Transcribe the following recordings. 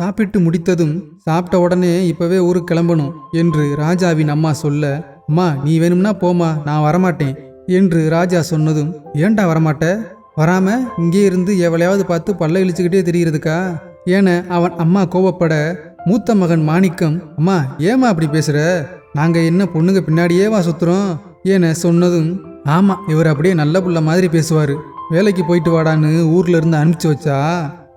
சாப்பிட்டு முடித்ததும் சாப்பிட்ட உடனே இப்பவே ஊருக்கு கிளம்பணும் என்று ராஜாவின் அம்மா சொல்ல அம்மா நீ வேணும்னா போமா நான் வரமாட்டேன் என்று ராஜா சொன்னதும் ஏன்டா வரமாட்ட? வராம இங்கே இருந்து எவளையாவது பார்த்து பல்ல இழிச்சுக்கிட்டே தெரிகிறதுக்கா என அவன் அம்மா கோபப்பட மூத்த மகன் மாணிக்கம் அம்மா ஏம்மா அப்படி பேசுற? நாங்க என்ன பொண்ணுங்க பின்னாடியேவா சுத்துறோம் என சொன்னதும் ஆமா இவர் அப்படியே நல்ல புள்ள மாதிரி பேசுவாரு. வேலைக்கு போயிட்டு வாடான்னு ஊர்ல இருந்து அனுப்பிச்சு வச்சா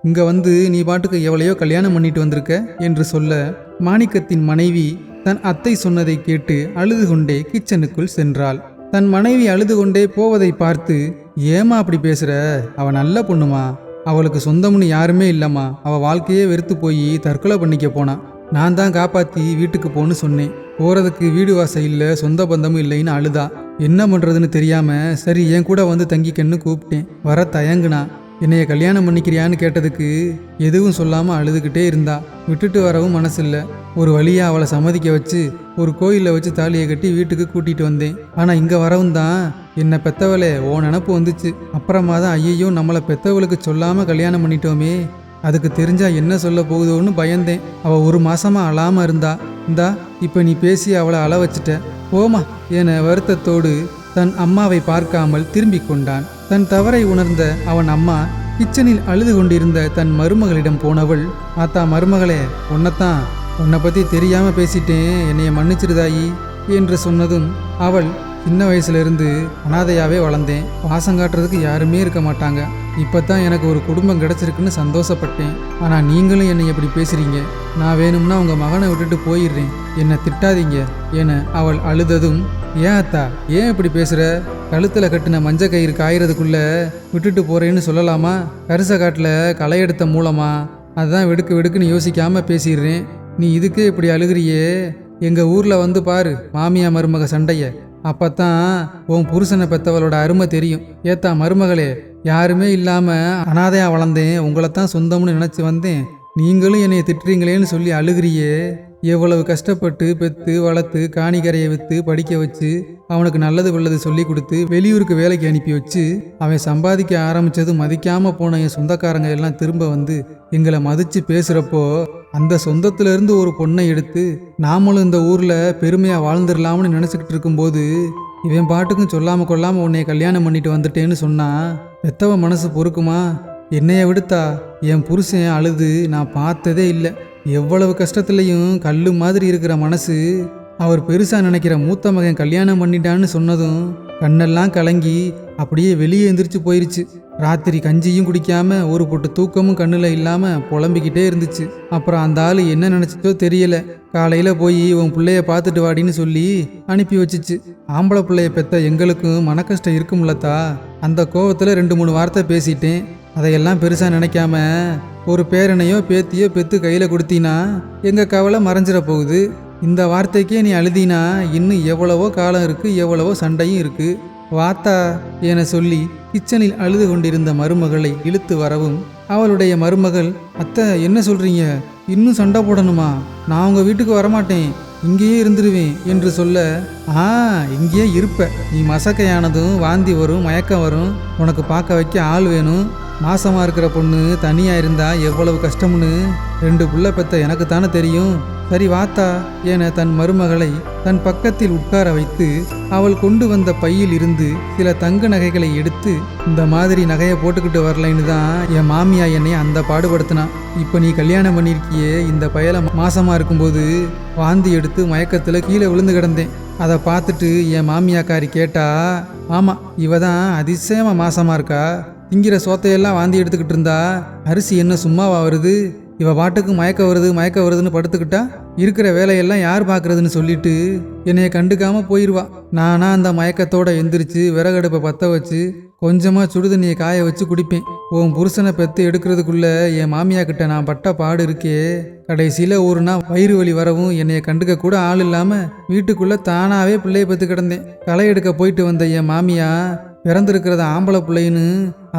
இங்கே வந்து நீ பாட்டுக்கு எவ்வளையோ கல்யாணம் பண்ணிட்டு வந்திருக்க என்று சொல்ல மாணிக்கத்தின் மனைவி தன் அத்தை சொன்னதை கேட்டு அழுது கொண்டே கிச்சனுக்குள் சென்றாள். தன் மனைவி அழுது கொண்டே போவதை பார்த்து ஏமா அப்படி பேசுகிற அவ நல்ல பொண்ணுமா? அவளுக்கு சொந்தம்னு யாருமே இல்லம்மா. அவள் வாழ்க்கையே வெறுத்து போய் தற்கொலை பண்ணிக்க போனான் நான் தான் காப்பாற்றி வீட்டுக்கு போன்னு சொன்னேன். போகிறதுக்கு வீடு வாசல் இல்லை சொந்த பந்தமும் இல்லைன்னு அழுதா. என்ன பண்ணுறதுன்னு தெரியாமல் சரி என் கூட வந்து தங்கிக்கன்னு கூப்பிட்டேன். வர தயங்குனா. என்னைய கல்யாணம் பண்ணிக்கிறியான்னு கேட்டதுக்கு எதுவும் சொல்லாமல் அழுதுகிட்டே இருந்தா. விட்டுட்டு வரவும் மனசில்ல. ஒரு வழியாக அவளை சம்மதிக்க வச்சு ஒரு கோயிலில் வச்சு தாலியை கட்டி வீட்டுக்கு கூட்டிகிட்டு வந்தேன். ஆனால் இங்கே வரவும் தான் என்னை பெத்தவளே ஓ நினப்பு வந்துச்சு. அப்புறமா தான் ஐயையோ நம்மளை பெத்தவளுக்கு சொல்லாமல் கல்யாணம் பண்ணிட்டோமே. அதுக்கு தெரிஞ்சா என்ன சொல்ல போகுதோன்னு பயந்தேன். அவள் ஒரு மாசமா அழாமல் இருந்தா. இந்தா இப்போ நீ பேசி அவளை அழ வச்சிட்ட. போமா என வருத்தத்தோடு தன் அம்மாவை பார்க்காமல் திரும்பிக் கொண்டான். தன் தவறை உணர்ந்த அவன் அம்மா கிச்சனில் அழுது கொண்டிருந்த தன் மருமகளிடம் போனவள் ஆத்தா மருமகளே உன்னைத்தான் உன்னை பற்றி தெரியாமல் பேசிட்டேன். என்னைய மன்னிச்சிருதாயி என்று சொன்னதும் அவள் சின்ன வயசுலேருந்து அனாதையாகவே வளர்ந்தேன். பாசம் காட்டுறதுக்கு யாருமே இருக்க மாட்டாங்க. இப்போ தான் எனக்கு ஒரு குடும்பம் கிடச்சிருக்குன்னு சந்தோஷப்பட்டேன். ஆனால் நீங்களும் என்னை எப்படி பேசுகிறீங்க நான் வேணும்னா உங்கள் மகனை விட்டுட்டு போயிடுறேன். என்னை திட்டாதீங்க என அவள் அழுததும் ஏன் அத்தா? ஏன் இப்படி பேசுகிற கழுத்தில் கட்டின மஞ்ச கயிறு காயறதுக்குள்ளே விட்டுட்டு போகிறேன்னு சொல்லலாமா? கரிச காட்டில் களை எடுத்த மூலமா? அதான் வெடுக்கு வெடுக்குன்னு யோசிக்காமல் பேசிடுறேன். நீ இதுக்கே இப்படி அழுகிறியே? எங்கள் ஊரில் வந்து பாரு மாமியா மருமக அப்போ தான் உன் புருஷனை பெற்றவளோட அருமை தெரியும். ஏத்தா மருமகளே யாருமே இல்லாமல் அனாதையாக வளர்ந்தேன். உங்களை தான் சொந்தம்னு நினச்சி வந்தேன். நீங்களும் என்னை திட்டுறீங்களேன்னு சொல்லி அழுகிறியே. எவ்வளவு கஷ்டப்பட்டு பெத்து வளர்த்து காணிக்கரையை விற்று படிக்க வச்சு அவனுக்கு நல்லது உள்ளது சொல்லி கொடுத்து வெளியூருக்கு வேலைக்கு அனுப்பி வச்சு அவன் சம்பாதிக்க ஆரம்பிச்சது மதிக்காமல் போன என் சொந்தக்காரங்க எல்லாம் திரும்ப வந்து எங்களை மதித்து பேசுகிறப்போ அந்த சொந்தத்துல இருந்து ஒரு பொண்ணை எடுத்து நாமளும் இந்த ஊரில் பெருமையாக வாழ்ந்துடலாம்னு நினச்சிக்கிட்டு இருக்கும்போது இவன் பாட்டுக்கும் சொல்லாமல் கொள்ளாமல் உன்னைய கல்யாணம் பண்ணிட்டு வந்துட்டேன்னு சொன்னால் பெத்தவன் மனசு பொறுக்குமா? என்னைய விடுத்தா? என் புருஷன் அழுது நான் பார்த்ததே இல்லை. எவ்வளவு கஷ்டத்துலையும் கல் மாதிரி இருக்கிற மனசு அவர் பெருசாக நினைக்கிற மூத்த மகன் கல்யாணம் பண்ணிட்டான்னு சொன்னதும் கண்ணெல்லாம் கலங்கி அப்படியே வெளியே எந்திரிச்சு போயிருச்சு. ராத்திரி கஞ்சியும் குடிக்காம ஒரு பொட்டு தூக்கமும் கண்ணில் இல்லாமல் புலம்பிக்கிட்டே இருந்துச்சு. அப்புறம் அந்த ஆள் என்ன நினைச்சதோ தெரியல. காலையில் போய் உன் பிள்ளைய பார்த்துட்டு வாடின்னு சொல்லி அனுப்பி வச்சிச்சு. ஆம்பளை பிள்ளைய பெத்த எங்களுக்கும் மனக்கஷ்டம் இருக்கும்லத்தா? அந்த கோவத்தில் ரெண்டு மூணு வார்த்தை பேசிட்டேன். அதையெல்லாம் பெருசாக நினைக்காம ஒரு பேரனையோ பேத்தியோ பெத்து கையில் கொடுத்தீனா எங்கள் கவலை மறைஞ்சிட போகுது. இந்த வார்த்தைக்கே நீ அழுதினா இன்னும் எவ்வளவோ காலம் இருக்கு எவ்வளவோ சண்டையும் இருக்கு. வாத்தா என சொல்லி கிச்சனில் அழுது கொண்டிருந்த மருமகளை இழுத்து வரவும் அவளுடைய மருமகள் அத்தை என்ன சொல்றீங்க? இன்னும் சண்டை போடணுமா? நான் உங்கள் வீட்டுக்கு வரமாட்டேன். இங்கேயே இருந்துருவேன் என்று சொல்ல ஆ இங்கேயே இருப்ப. நீ மசக்கையானதும் வாந்தி வரும் மயக்கம் வரும். உனக்கு பார்க்க வைக்க ஆள் வேணும். மாசமாக இருக்கிற பொண்ணு தனியாக இருந்தால் எவ்வளவு கஷ்டம்னு ரெண்டு புள்ள பெத்த எனக்கு தானே தெரியும். சரி வாத்தா என தன் மருமகளை தன் பக்கத்தில் உட்கார வைத்து அவள் கொண்டு வந்த பையில் இருந்து சில தங்க நகைகளை எடுத்து இந்த மாதிரி நகையை போட்டுக்கிட்டு வரலைன்னு தான் என் மாமியா என்னை அந்த பாடுபடுத்தினா. இப்போ நீ கல்யாணம் பண்ணியிருக்கியே இந்த பயலை மாசமாக இருக்கும்போது வாந்தி எடுத்து மயக்கத்தில் கீழே விழுந்து கிடந்தேன். அதை பார்த்துட்டு என் மாமியாக்காரி கேட்டா ஆமாம் இவ தான் அதிசயமாக மாசமாக இருக்கா? திங்கிற சோத்தையெல்லாம் வாந்தி எடுத்துக்கிட்டு இருந்தா அரிசி என்ன சும்மாவா வருது? இவ பாட்டுக்கு மயக்க வருது மயக்க வருதுன்னு படுத்துக்கிட்டா இருக்கிற வேலையெல்லாம் யார் பார்க்குறதுன்னு சொல்லிட்டு என்னைய கண்டுக்காம போயிடுவா நானா அந்த மயக்கத்தோட எந்திரிச்சு விறகடுப்பை பற்ற வச்சு கொஞ்சமாக சுடுதண்ணியை காய வச்சு குடிப்பேன். உன் புருஷனை பெற்று எடுக்கிறதுக்குள்ள என் மாமியா கிட்ட நான் பட்ட பாடு இருக்கே. கடைசியில் ஒரு நாள் வயிறு வலி வரவும் என்னைய கண்டுக்க கூட ஆள் இல்லாமல் வீட்டுக்குள்ளே தானாகவே பிள்ளையை பெற்று கிடந்தேன். களை எடுக்க போயிட்டு வந்த என் மாமியா பிறந்திருக்கிறத ஆம்பளை பிள்ளைன்னு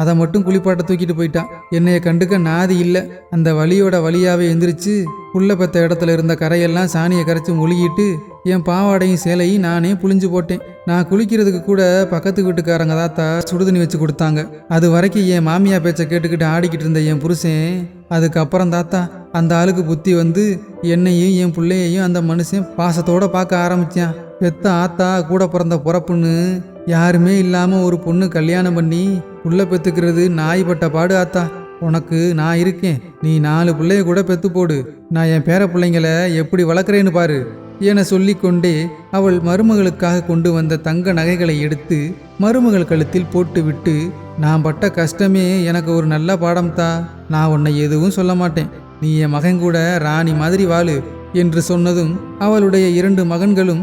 அதை மட்டும் குளிப்பாட்ட தூக்கிட்டு போயிட்டான் என்னைய கண்டுக்க நாதி இல்லை. அந்த வலியோட வழியாவே எந்திரிச்சு புள்ள பெத்த இடத்துல இருந்த கரையெல்லாம் சாணியை கரைச்சி மொழிகிட்டு என் பாவாடையும் சேலையும் நானே புழிஞ்சு போட்டேன். நான் குளிக்கிறதுக்கு கூட பக்கத்து வீட்டுக்காரங்க தாத்தா சுடுதண்ணி வச்சு கொடுத்தாங்க. அது வரைக்கும் என் மாமியா பேச்சை கேட்டுக்கிட்டு ஆடிக்கிட்டு இருந்த என் புருஷன் அதுக்கப்புறம் தாத்தா அந்த ஆளுக்கு புத்தி வந்து என்னையும் என் பிள்ளையையும் அந்த மனுஷன் பாசத்தோட பார்க்க ஆரம்பிச்சான். பெத்த ஆத்தா கூட பிறந்த பிறப்புன்னு யாருமே இல்லாமல் ஒரு பொண்ணு கல்யாணம் பண்ணி புள்ள பெத்துக்கிறது நாய் பட்ட பாடு ஆத்தா. உனக்கு நான் இருக்கேன். நீ நாலு பிள்ளைய கூட பெத்து போடு. நான் என் பேர பிள்ளைங்களை எப்படி வளர்க்குறேன்னு பாரு. என சொல்லிக்கொண்டே அவள் மருமகளுக்காக கொண்டு வந்த தங்க நகைகளை எடுத்து மருமகள் கழுத்தில் போட்டுவிட்டு நான் பட்ட கஷ்டமே எனக்கு ஒரு நல்ல பாடம் தா. நான் உன்னை எதுவும் சொல்ல மாட்டேன். நீ என் மகன் கூட ராணி மாதிரி வாழு என்று சொன்னதும் அவளுடைய இரண்டு மகன்களும்